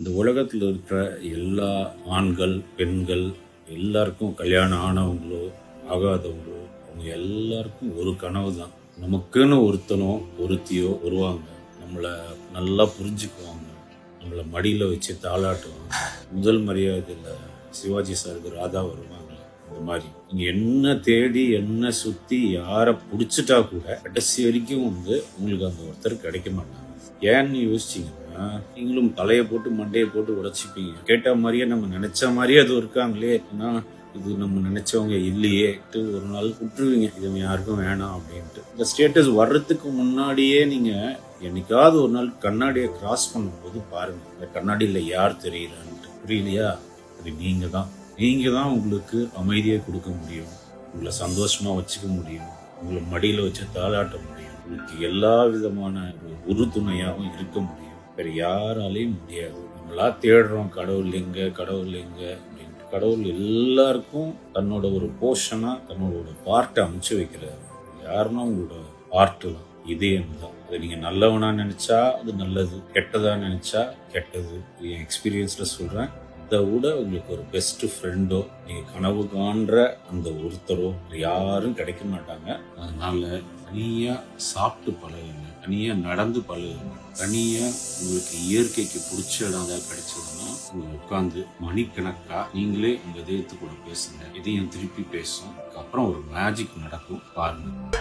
இந்த உலகத்தில் இருக்கிற எல்லா ஆண்கள் பெண்கள் எல்லாருக்கும் கல்யாணம் ஆனவங்களோ ஆகாதவங்களோ அவங்க எல்லாருக்கும் ஒரு கனவு தான். நமக்குன்னு ஒருத்தனோ ஒருத்தியோ வருவாங்க. நம்மளை நல்லா புரிஞ்சுக்குவாங்க. நம்மளை மடியில் வச்சு தாளாட்டுவாங்க. முதல் மரியாதையில் சிவாஜி சாருக்கு ராதா வருவாங்க. இந்த மாதிரி. நீங்கள் என்ன தேடி என்ன சுற்றி யாரை பிடிச்சிட்டா கூட கடைசி வரைக்கும் வந்து உங்களுக்கு அந்த ஒருத்தர் கிடைக்க மாட்டாங்க. ஏன்னு யோசிச்சீங்கன்னா நீங்களும் தலையை போட்டு மண்டையை போட்டு உடைச்சிப்பீங்க. கேட்ட மாதிரியே நம்ம நினைச்ச மாதிரியே அது இருக்காங்களே ஆனா இது நம்ம நினைச்சவங்க இல்லையேட்டு ஒரு நாள் விட்டுருவீங்க. இது யாருக்கும் வேணாம் அப்படின்ட்டு. இந்த ஸ்டேட்டஸ் வர்றதுக்கு முன்னாடியே நீங்க என்னைக்காவது ஒரு நாள் கண்ணாடியை கிராஸ் பண்ணும்போது பாருங்க. இந்த கண்ணாடியில் யார் தெரியலான்ட்டு புரியலையா? அது நீங்க தான் நீங்க தான் உங்களுக்கு அமைதியை கொடுக்க முடியும். உங்களை சந்தோஷமா வச்சுக்க முடியும். உங்களை மடியில் வச்சு தாளாட்ட முடியும். உங்களுக்கு எல்லா விதமான உறுதுணையாகவும் இருக்க முடியும். வேறு யாராலையும் முடியாது. நம்மளா தேடுறோம் கடவுள் எங்க கடவுள் எங்க அப்படின்ட்டு கடவுள் எல்லாருக்கும் தன்னோட ஒரு போர்ஷனாக தன்னோட ஒரு பார்ட்டை அமைச்சு வைக்கிறாரு. யாருன்னா உங்களோட பார்ட்டு தான். இதயம் தான். அதை நீங்கள் நல்லவனா நினச்சா அது நல்லது. கெட்டதாக நினச்சா கெட்டது. என் எக்ஸ்பீரியன்ஸில் சொல்கிறேன் அதை விட உங்களுக்கு ஒரு பெஸ்ட் ஃப்ரெண்டோ நீங்க கனவு காண்ற அந்த ஒருத்தரோ யாரும் கிடைக்க மாட்டாங்க. அதனால தனியா சாப்பிட்டு பழகுங்க. தனியா நடந்து பழகுங்க. தனியா உங்களுக்கு இயற்கைக்கு பிடிச்ச இடம் ஏதாவது கிடைச்சதுன்னா உங்களை உட்காந்து மணிக்கணக்கா நீங்களே உங்க இதயத்து கூட பேசுங்க. இதையும் திருப்பி பேசும். அப்புறம் ஒரு மேஜிக் நடக்கும். பாருங்க.